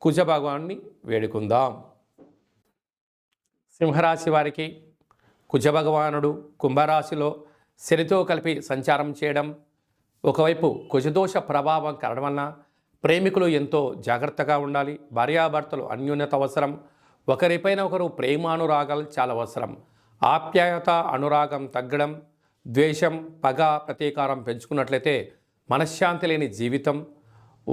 కుజ భగవాన్ని వేడుకుందాం. సింహరాశి వారికి కుజ భగవానుడు కుంభరాశిలో శనితో కలిపి సంచారం చేయడం ఒకవైపు కుజదోష ప్రభావం కలడం వలన ప్రేమికులు ఎంతో జాగ్రత్తగా ఉండాలి. భార్యాభర్తలు అన్యోన్యత అవసరం. ఒకరిపైన ఒకరు ప్రేమానురాగాలు చాలా అవసరం. ఆప్యాయత అనురాగం తగ్గడం ద్వేషం పగ ప్రతీకారం పెంచుకున్నట్లయితే మనశ్శాంతి లేని జీవితం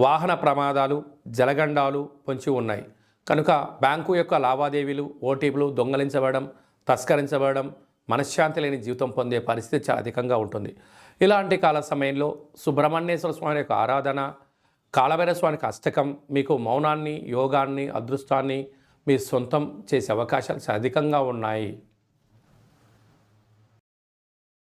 వాహన ప్రమాదాలు జలగండాలు పొంచి ఉన్నాయి. కనుక బ్యాంకు యొక్క లావాదేవీలు ఓటీపీలు దొంగలించబడడం తస్కరించబడడం మనశ్శాంతి లేని జీవితం పొందే పరిస్థితి చాలా అధికంగా ఉంటుంది. ఇలాంటి కాల సమయంలో సుబ్రహ్మణ్యేశ్వర స్వామి యొక్క ఆరాధన కాళభైర స్వామికి అష్టకం మీకు మౌనాన్ని యోగాన్ని అదృష్టాన్ని మీ సొంతం చేసే అవకాశాలు చాలా అధికంగా ఉన్నాయి.